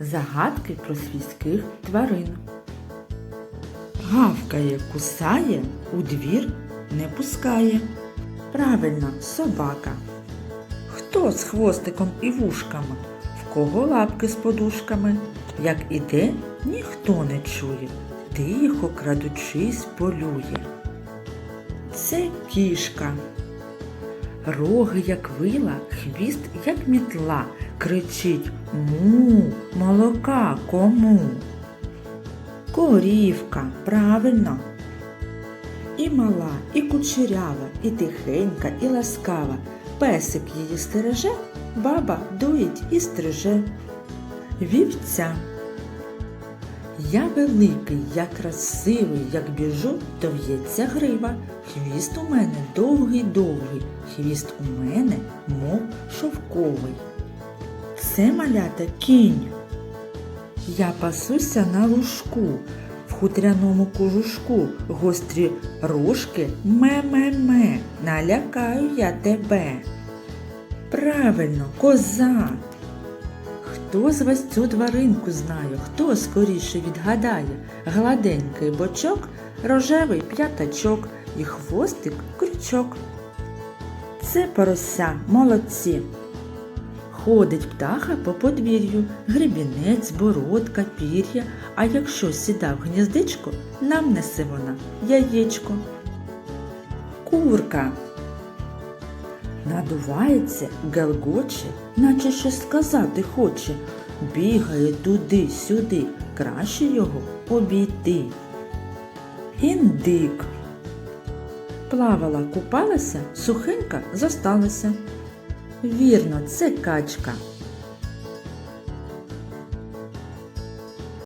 Загадки про свійських тварин. Гавкає, кусає, у двір не пускає. Правильно, собака. Хто з хвостиком і вушками? В кого лапки з подушками? Як іде, ніхто не чує, тихо крадучись полює. Це кішка. Роги, як вила, хвіст, як мітла, кричить му, молока кому. Корівка, правильно. І мала, і кучерява, і тихенька, і ласкава. Песик її стереже, баба дуїть і стриже. Вівця. Я великий, я красивий, як біжу, то в'ється грива. Хвіст у мене довгий-довгий, хвіст у мене, мов шовковий. Це малята кінь. Я пасуся на лужку, в хутряному кожушку, гострі рожки ме-ме-ме, налякаю я тебе. Правильно, коза. Хто з вас цю тваринку знає, хто скоріше відгадає? Гладенький бочок, рожевий п'ятачок і хвостик крючок. Це порося, молодці. Ходить птаха по подвір'ю, гребінець, бородка, пір'я, а якщо сіда в гніздечко, нам несе вона яєчко. Курка. Надувається, гелгоче, наче щось сказати хоче. Бігає туди-сюди, краще його обійти. Індик. Плавала, купалася, сухенька зосталася. Вірно, це качка.